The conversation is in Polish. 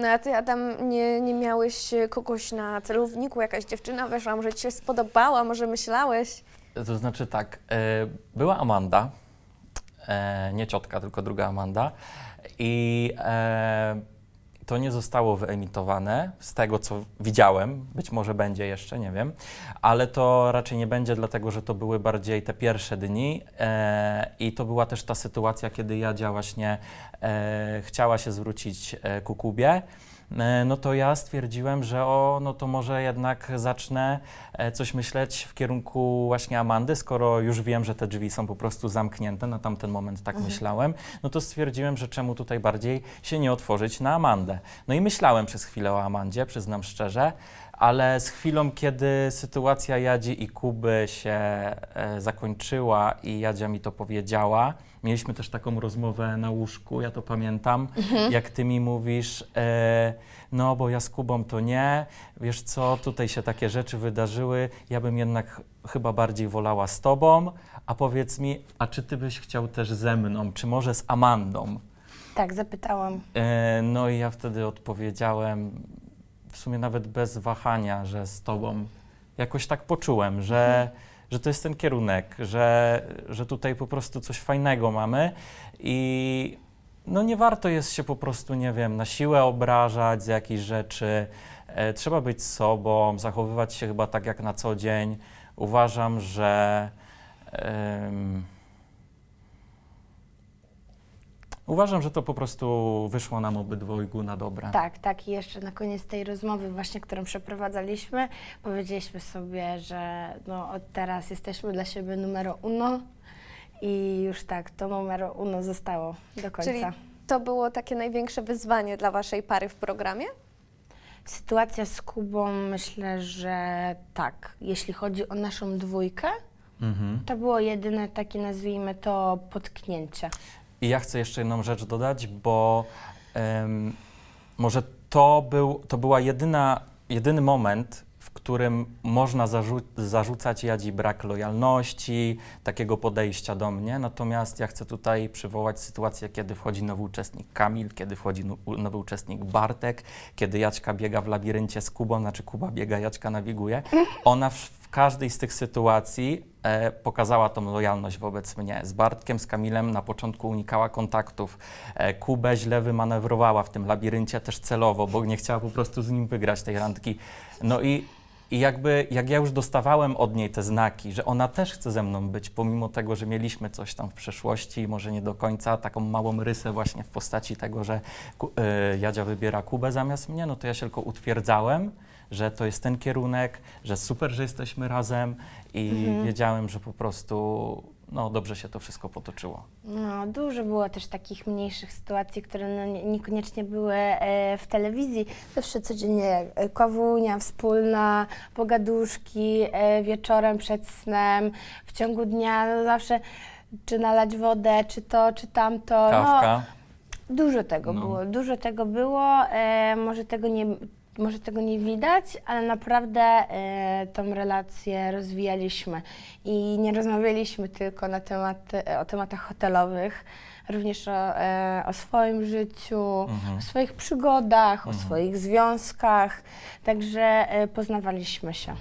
No a ty, Adam, nie, nie miałeś e, kogoś na celowniku, jakaś dziewczyna weszła, może ci się spodobała, może myślałeś? To znaczy tak, e, była Amanda, e, nie ciotka, tylko druga Amanda i to nie zostało wyemitowane z tego, co widziałem, być może będzie jeszcze, nie wiem, ale to raczej nie będzie, dlatego że to były bardziej te pierwsze dni. E, i to była też ta sytuacja, kiedy Jadzia właśnie e, chciała się zwrócić e, ku Kubie. E, No to ja stwierdziłem, że o, no to może jednak zacznę e, coś myśleć w kierunku właśnie Amandy, skoro już wiem, że te drzwi są po prostu zamknięte, na tamten moment tak myślałem, no to stwierdziłem, że czemu tutaj bardziej się nie otworzyć na Amandę. No i myślałem przez chwilę o Amandzie, przyznam szczerze, ale z chwilą, kiedy sytuacja Jadzi i Kuby się e, zakończyła i Jadzia mi to powiedziała, mieliśmy też taką rozmowę na łóżku, ja to pamiętam, jak ty mi mówisz, e, no bo ja z Kubą to nie, wiesz co, tutaj się takie rzeczy wydarzyły, ja bym jednak chyba bardziej wolała z tobą, a powiedz mi, a czy ty byś chciał też ze mną, czy może z Amandą? Tak, zapytałam. E, No i ja wtedy odpowiedziałem, w sumie nawet bez wahania, że z tobą. Jakoś tak poczułem, że, że to jest ten kierunek, że, że tutaj po prostu coś fajnego mamy i no nie warto jest się po prostu, nie wiem, na siłę obrażać z jakichś rzeczy. E, trzeba być sobą, zachowywać się chyba tak jak na co dzień. Uważam, że. Uważam, że to po prostu wyszło nam obydwojgu na dobre. Tak, tak. I jeszcze na koniec tej rozmowy, właśnie, którą przeprowadzaliśmy, powiedzieliśmy sobie, że no, od teraz jesteśmy dla siebie numero uno i już tak, to numero uno zostało do końca. Czyli to było takie największe wyzwanie dla waszej pary w programie? Sytuacja z Kubą, myślę, że tak. Jeśli chodzi o naszą dwójkę, Mhm. to było jedyne takie, nazwijmy to, potknięcie. I ja chcę jeszcze jedną rzecz dodać, bo em, może to, był, to była jedyna, jedyny moment, w którym można zarzu- zarzucać Jadzi brak lojalności, takiego podejścia do mnie. Natomiast ja chcę tutaj przywołać sytuację, kiedy wchodzi nowy uczestnik Kamil, kiedy wchodzi nowy uczestnik Bartek, kiedy Jaćka biega w labiryncie z Kubą, znaczy Kuba biega, Jaćka nawiguje. Ona w każdej z tych sytuacji e, pokazała tą lojalność wobec mnie. Z Bartkiem, z Kamilem na początku unikała kontaktów. E, Kubę źle wymanewrowała w tym labiryncie też celowo, bo nie chciała po prostu z nim wygrać tej randki. No i, i jakby, jak ja już dostawałem od niej te znaki, że ona też chce ze mną być, pomimo tego, że mieliśmy coś tam w przeszłości, może nie do końca, taką małą rysę właśnie w postaci tego, że e, Jadzia wybiera Kubę zamiast mnie, no to ja się tylko utwierdzałem, że to jest ten kierunek, że super, że jesteśmy razem i wiedziałem, że po prostu no, dobrze się to wszystko potoczyło. No, dużo było też takich mniejszych sytuacji, które no, nie- niekoniecznie były e, w telewizji. Zawsze codziennie e, kawunia wspólna, pogaduszki e, wieczorem przed snem, w ciągu dnia, no zawsze czy nalać wodę, czy to, czy tamto. No, Kawka. Dużo tego No. było, dużo tego było. E, może, tego nie, może tego nie widać, ale naprawdę e, tą relację rozwijaliśmy. I nie rozmawialiśmy tylko na temat, o tematach hotelowych, również o, e, o swoim życiu, Mhm. o swoich przygodach, o Mhm. swoich związkach. Także e, poznawaliśmy się.